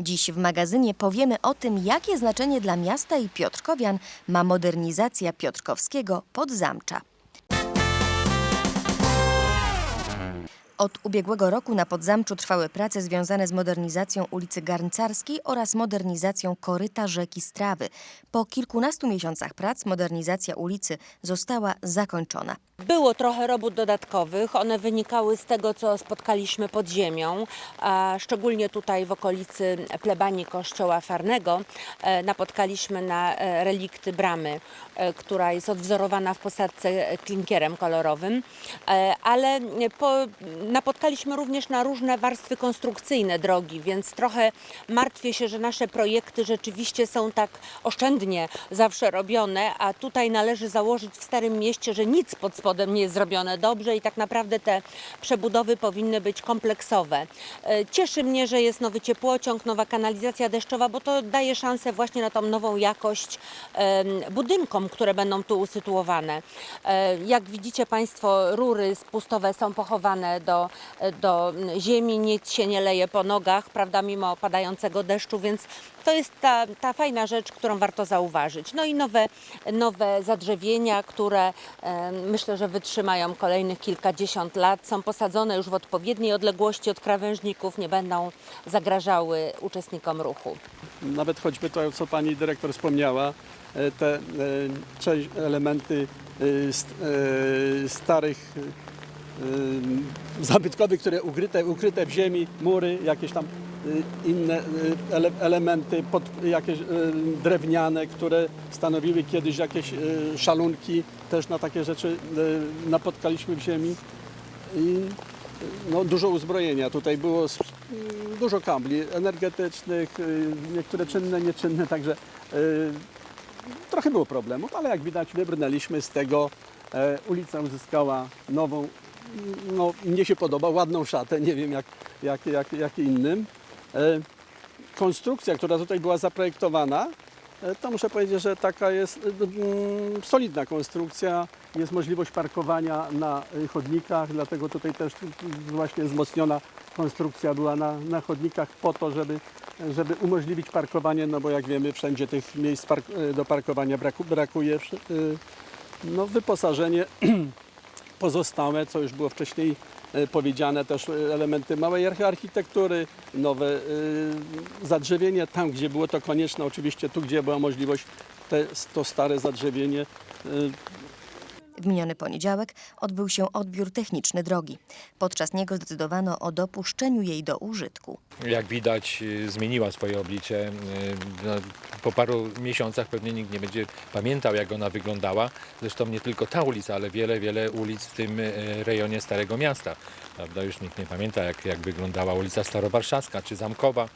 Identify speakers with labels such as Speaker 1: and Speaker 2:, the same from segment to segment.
Speaker 1: Dziś w magazynie powiemy o tym, jakie znaczenie dla miasta i Piotrkowian ma modernizacja Piotrkowskiego Podzamcza. Od ubiegłego roku na Podzamczu trwały prace związane z modernizacją ulicy Garncarskiej oraz modernizacją koryta rzeki Strawy. Po kilkunastu miesiącach prac modernizacja ulicy została zakończona.
Speaker 2: Było trochę robót dodatkowych. One wynikały z tego, co spotkaliśmy pod ziemią, szczególnie tutaj w okolicy plebanii kościoła Farnego. e, Napotkaliśmy na e, relikty bramy, e, która jest odwzorowana w posadce klinkierem kolorowym, ale po, napotkaliśmy również na różne warstwy konstrukcyjne drogi, więc trochę martwię się, że nasze projekty rzeczywiście są tak oszczędnie zawsze robione, a tutaj należy założyć w Starym Mieście, że nic pod spodem nie jest zrobione dobrze i tak naprawdę te przebudowy powinny być kompleksowe. E, Cieszy mnie, że jest nowy ciepłociąg, nowa kanalizacja deszczowa, bo to daje szansę właśnie na tą nową jakość budynkom, które będą tu usytuowane. E, Jak widzicie Państwo, rury spustowe są pochowane do, do ziemi, nic się nie leje po nogach, prawda, mimo padającego deszczu, więc to jest ta, ta fajna rzecz, którą warto zauważyć. No i nowe, nowe zadrzewienia, które e, myślę, że wytrzymają kolejnych kilkadziesiąt lat. Są posadzone już w odpowiedniej odległości od krawężników, nie będą zagrażały uczestnikom ruchu.
Speaker 3: Nawet choćby to, co pani dyrektor wspomniała, e, te e, elementy e, st- starych zabytkowych, które ukryte, ukryte w ziemi, mury, jakieś tam inne e, ele, elementy pod, jakieś e, drewniane, które stanowiły kiedyś jakieś szalunki, też na takie rzeczy napotkaliśmy w ziemi. I no, dużo uzbrojenia. Tutaj było dużo kabli energetycznych, y, niektóre czynne, nieczynne, także y, trochę było problemów, ale jak widać wybrnęliśmy z tego. E, Ulica uzyskała nową, no mnie się podoba, ładną szatę, nie wiem jak, jak, jak, jak innym. E, Konstrukcja, która tutaj była zaprojektowana, e, to muszę powiedzieć, że taka jest y, mm, solidna konstrukcja. Jest możliwość parkowania na chodnikach, dlatego tutaj też właśnie wzmocniona konstrukcja była na, na chodnikach po to, żeby, żeby umożliwić parkowanie, no bo jak wiemy wszędzie tych miejsc park, do parkowania braku, brakuje. No, wyposażenie pozostałe, co już było wcześniej e, powiedziane, też e, elementy małej archi- architektury, nowe e, zadrzewienie, tam gdzie było to konieczne, oczywiście tu gdzie była możliwość, te, to stare zadrzewienie
Speaker 1: W miniony poniedziałek odbył się odbiór techniczny drogi. Podczas niego zdecydowano o dopuszczeniu jej do użytku.
Speaker 4: jak widać, y, zmieniła swoje oblicze. Y, Po paru miesiącach pewnie nikt nie będzie pamiętał, jak ona wyglądała. Zresztą nie tylko ta ulica, ale wiele, wiele ulic w tym y, rejonie Starego Miasta. Prawda? Już nikt nie pamięta, jak, jak wyglądała ulica Starowarszawska czy Zamkowa.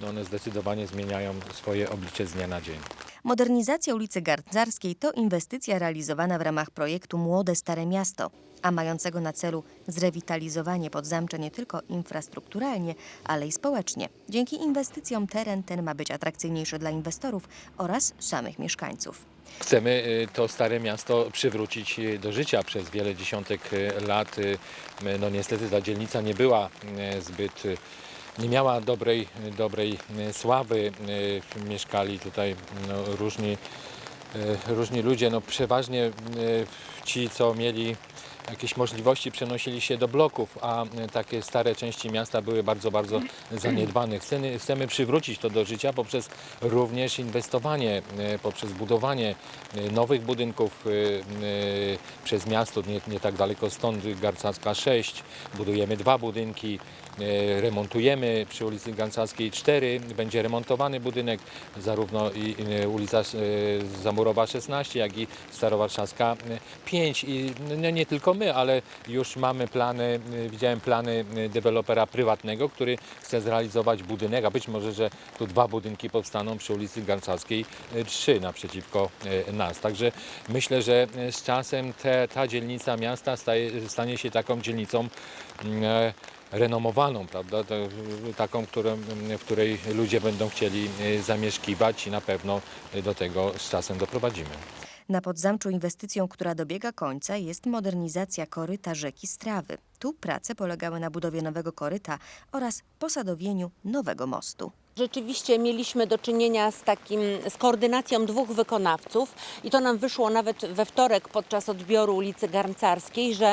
Speaker 4: No one zdecydowanie zmieniają swoje oblicze z dnia na dzień.
Speaker 1: Modernizacja ulicy Garncarskiej to inwestycja realizowana w ramach projektu Młode Stare Miasto, a mającego na celu zrewitalizowanie Podzamcza nie tylko infrastrukturalnie, ale i społecznie. Dzięki inwestycjom teren ten ma być atrakcyjniejszy dla inwestorów oraz samych mieszkańców.
Speaker 4: Chcemy y, to stare miasto przywrócić y, do życia przez wiele dziesiątek y, lat. No niestety ta dzielnica nie była zbyt, nie miała dobrej, dobrej y, sławy. Y, Mieszkali tutaj no, różni, y, różni ludzie, no przeważnie ci, co mieli jakieś możliwości przenosili się do bloków, a y, takie stare części miasta były bardzo, bardzo zaniedbane. Chcemy, chcemy przywrócić to do życia poprzez również inwestowanie, y, poprzez budowanie y, nowych budynków przez miasto, nie, nie tak daleko stąd, Garcarska 6. Budujemy dwa budynki, remontujemy przy ulicy Garcarskiej 4. Będzie remontowany budynek, zarówno i, ulica Zamurowa 16, jak i Starowarszawska 5. I no, nie tylko my, ale już mamy plany, y, widziałem plany y, dewelopera prywatnego, który chce zrealizować budynek, a być może, że tu dwa budynki powstaną przy ulicy Garcowskiej 3 naprzeciwko y, nas. Także myślę, że z czasem te, ta dzielnica miasta staje, stanie się taką dzielnicą mm, e, renomowaną, prawda? Taką, którą, w której ludzie będą chcieli zamieszkiwać i na pewno do tego z czasem doprowadzimy.
Speaker 1: Na Podzamczu inwestycją, która dobiega końca jest modernizacja koryta rzeki Strawy. Tu prace polegały na budowie nowego koryta oraz posadowieniu nowego mostu.
Speaker 2: Rzeczywiście mieliśmy do czynienia z takim, z koordynacją dwóch wykonawców i to nam wyszło nawet we wtorek podczas odbioru ulicy Garncarskiej, że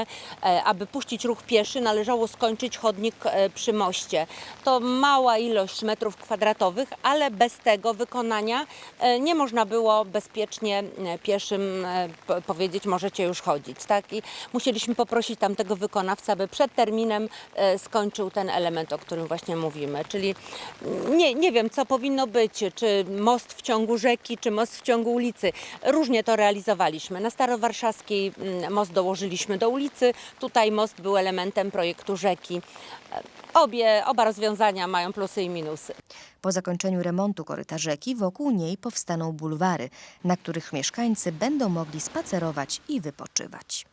Speaker 2: e, aby puścić ruch pieszy należało skończyć chodnik e, przy moście. To mała ilość metrów kwadratowych, ale bez tego wykonania e, nie można było bezpiecznie e, pieszym e, po- powiedzieć możecie już chodzić. Tak? I musieliśmy poprosić tamtego wykonawcę, aby przed terminem e, skończył ten element, o którym właśnie mówimy. Czyli nie, nie wiem, co powinno być, czy most w ciągu rzeki, czy most w ciągu ulicy. Różnie to realizowaliśmy. Na Starowarszawskiej mm, most dołożyliśmy do ulicy, tutaj most był elementem projektu rzeki. Obie, oba rozwiązania mają plusy i minusy.
Speaker 1: Po zakończeniu remontu koryta rzeki wokół niej powstaną bulwary, na których mieszkańcy będą mogli spacerować i wypoczywać.